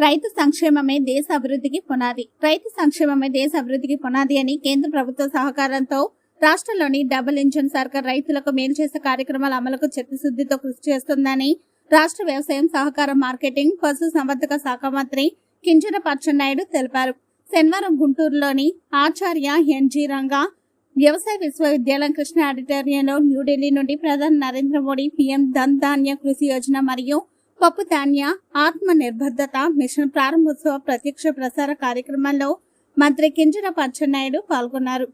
రైతు సంక్షేమమే దేశ అభివృద్ధికి పునాది. రైతు సంక్షేమమే దేశ అభివృద్ధికి పునాది అని కేంద్ర ప్రభుత్వ సహకారంతో రాష్ట్రంలోని డబుల్ ఇంజన్ సర్కార్ రైతులకు మేలు చేసే కార్యక్రమాల అమలుకు చిత్తశుద్ధితో కృషి చేస్తుందని రాష్ట్ర వ్యవసాయం సహకార మార్కెటింగ్ పశు సంవర్ధక శాఖ మంత్రి కింజర నాయుడు తెలిపారు. శనివారం గుంటూరులోని ఆచార్య ఎన్జీ రంగా వ్యవసాయ విశ్వవిద్యాలయం కృష్ణ ఆడిటోరియంలో న్యూఢిల్లీ నుండి ప్రధాని నరేంద్ర మోడీ పీఎం ధన్ ధాన్య కృషి యోజన మరియు పప్పు ధాన్య ఆత్మ నిర్భర్తత మిషన్ ప్రారంభోత్సవ ప్రత్యక్ష ప్రసార కార్యక్రమంలో మంత్రి కింజర పచ్చెన్నాయుడు పాల్గొన్నారు.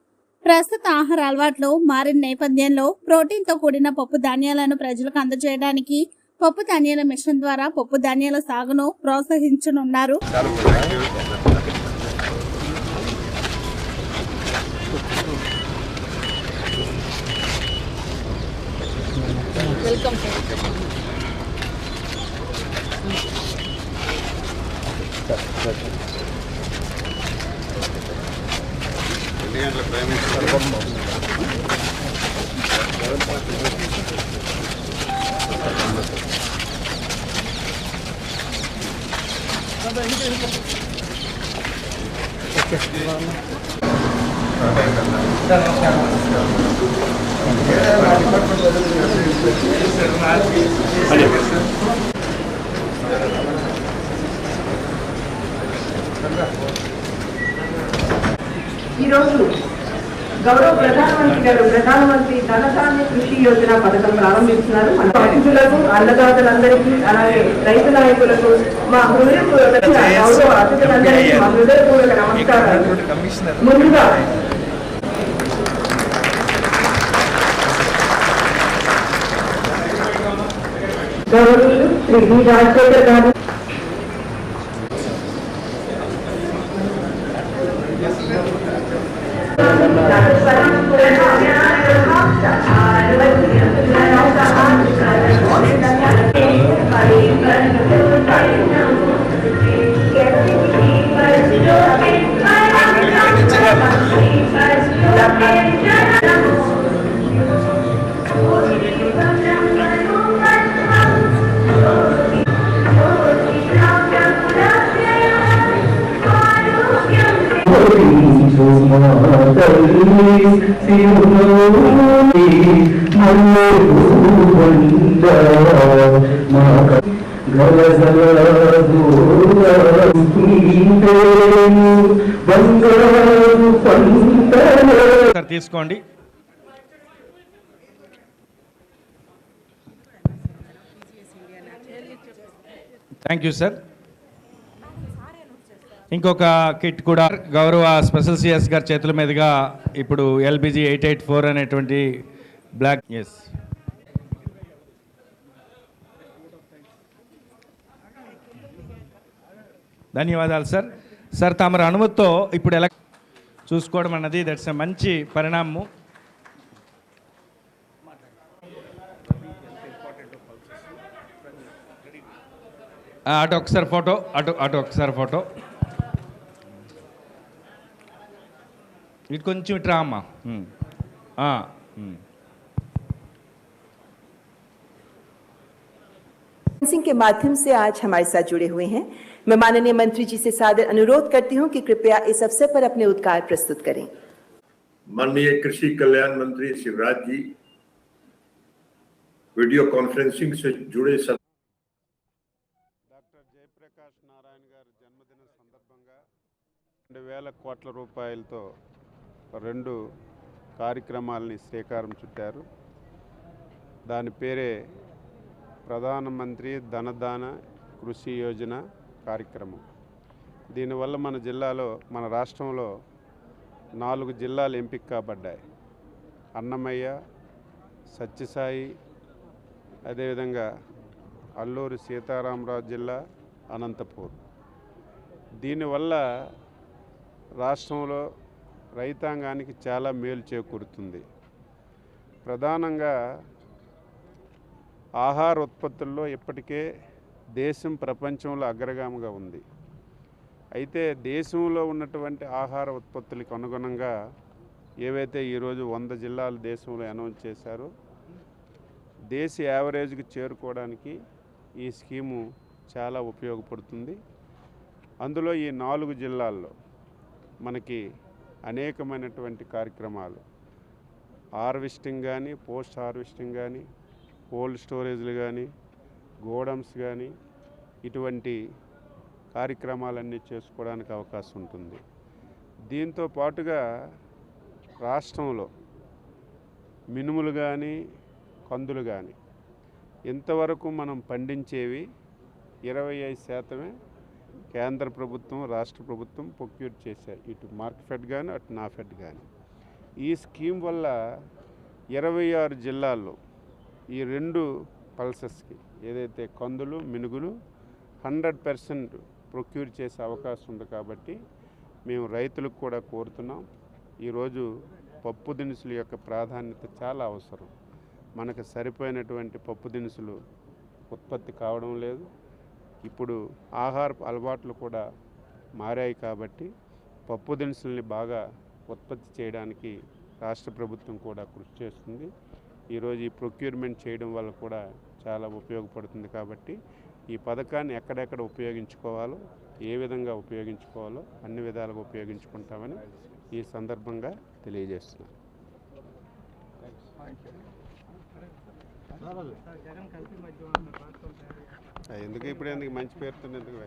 ప్రస్తుత ఆహార అలవాట్లు మారిన నేపథ్యంలో ప్రోటీన్తో కూడిన పప్పు ధాన్యాలను ప్రజలకు అందజేయడానికి పప్పు ధాన్యాల మిషన్ ద్వారా పప్పు ధాన్యాల సాగును ప్రోత్సహించనున్నారు. ఎన్ని గంటల ప్రైమ్ మినిస్టర్ నమస్కారం ఈరోజు గౌరవ ప్రధానమంత్రి గారు ప్రధానమంత్రి ధనధాన్య కృషి యోజన పథకం ప్రారంభిస్తున్నారు. మన అతిథులకు అన్నదాతలందరికీ అలాగే రైతు నాయకులకు మా హృదయపూర్వక గౌరవ అతిథులందరికీ మా హృదయపూర్వక నమస్కారాలు. ముందుగా ज़रूरी राष्ट्रीय सरकार తీసుకోండి. థ్యాంక్ యూ సార్ ఇంకొక కిట్ కూడా గౌరవ స్పెషల్ సిఎస్ గారి చేతుల మీదుగా ఇప్పుడు L B G eight eight four అనేటువంటి బ్లాక్ ఎస్ ధన్యవాదాలు సార్ సార్ తమరు అనుమతితో ఇప్పుడు ఎలా చూసుకోవడం అన్నది దట్స్ ఎ మంచి పరిణామము. అటు ఒకసారి ఫోటో అటు అటు ఒకసారి ఫోటో. ఇటు కొంచెం ఇటు రా అమ్మా ఉమ్. ఆ, ఉమ్. कॉन्फ्रेंसिंग के माध्यम से आज हमारे साथ जुड़े हुए हैं मैं माननीय मंत्री जी से सादर अनुरोध करती हूं कि कृपया इस अवसर पर अपने उद्गार प्रस्तुत करें माननीय कृषि कल्याण मंत्री शिवराज जी वीडियो कॉन्फ्रेंसिंग से जुड़े सब డాక్టర్ జయప్రకాష్ నారాయణ గారి జన్మదిన సందర్భంగా రెండు వేల కోట్ల రూపాయలతో రెండు కార్యక్రమాలని శ్రీకారం చుట్టారు. దాని పేరే ప్రధానమంత్రి ధనదాన కృషి యోజన కార్యక్రమం. దీనివల్ల మన జిల్లాలో మన రాష్ట్రంలో నాలుగు జిల్లాలు ఎంపిక కాబడ్డాయి. అన్నమయ్య సత్యసాయి అదేవిధంగా అల్లూరి సీతారామరాజు జిల్లా అనంతపూర్. దీనివల్ల రాష్ట్రంలో రైతాంగానికి చాలా మేలు చేకూరుతుంది. ప్రధానంగా ఆహార ఉత్పత్తుల్లో ఇప్పటికే దేశం ప్రపంచంలో అగ్రగామిగా ఉంది. అయితే దేశంలో ఉన్నటువంటి ఆహార ఉత్పత్తులకు అనుగుణంగా ఏవైతే ఈరోజు వంద జిల్లాలు దేశంలో అనౌన్స్ చేశారో దేశ యావరేజ్కి చేరుకోవడానికి ఈ స్కీము చాలా ఉపయోగపడుతుంది. అందులో ఈ నాలుగు జిల్లాల్లో మనకి అనేకమైనటువంటి కార్యక్రమాలు. హార్వెస్టింగ్ కానీ పోస్ట్ హార్వెస్టింగ్ కానీ కోల్డ్ స్టోరేజ్లు కానీ గోడమ్స్ కానీ ఇటువంటి కార్యక్రమాలన్నీ చేసుకోవడానికి అవకాశం ఉంటుంది. దీంతో పాటుగా రాష్ట్రంలో మినుములు కానీ కందులు కానీ ఇంతవరకు మనం పండించేవి ఇరవై ఐదు శాతమే కేంద్ర ప్రభుత్వం రాష్ట్ర ప్రభుత్వం ప్రొక్యూర్ చేశాయి. ఇటు మార్కెట్ కానీ అటు నాఫెడ్ కానీ ఈ స్కీమ్ వల్ల ఇరవై ఆరు జిల్లాల్లో ఈ రెండు పల్సెస్కి ఏదైతే కందులు మినుగులు హండ్రెడ్ పర్సెంట్ ప్రొక్యూర్ చేసే అవకాశం ఉంది కాబట్టి మేము రైతులకు కూడా కోరుతున్నాం. ఈరోజు పప్పు దినుసుల యొక్క ప్రాధాన్యత చాలా అవసరం. మనకు సరిపోయినటువంటి పప్పు దినుసులు ఉత్పత్తి కావడం లేదు. ఇప్పుడు ఆహార అలవాట్లు కూడా మారాయి కాబట్టి పప్పు దినుసుల్ని బాగా ఉత్పత్తి చేయడానికి రాష్ట్ర ప్రభుత్వం కూడా కృషి చేస్తుంది. ఈరోజు ఈ ప్రొక్యూర్మెంట్ చేయడం వల్ల కూడా చాలా ఉపయోగపడుతుంది కాబట్టి ఈ పథకాన్ని ఎక్కడెక్కడ ఉపయోగించుకోవాలో ఏ విధంగా ఉపయోగించుకోవాలో అన్ని విధాలుగా ఉపయోగించుకుంటామని ఈ సందర్భంగా తెలియజేస్తున్నాను. ఎందుకు ఇప్పుడు ఎందుకు మంచి పేరుతో ఎందుకు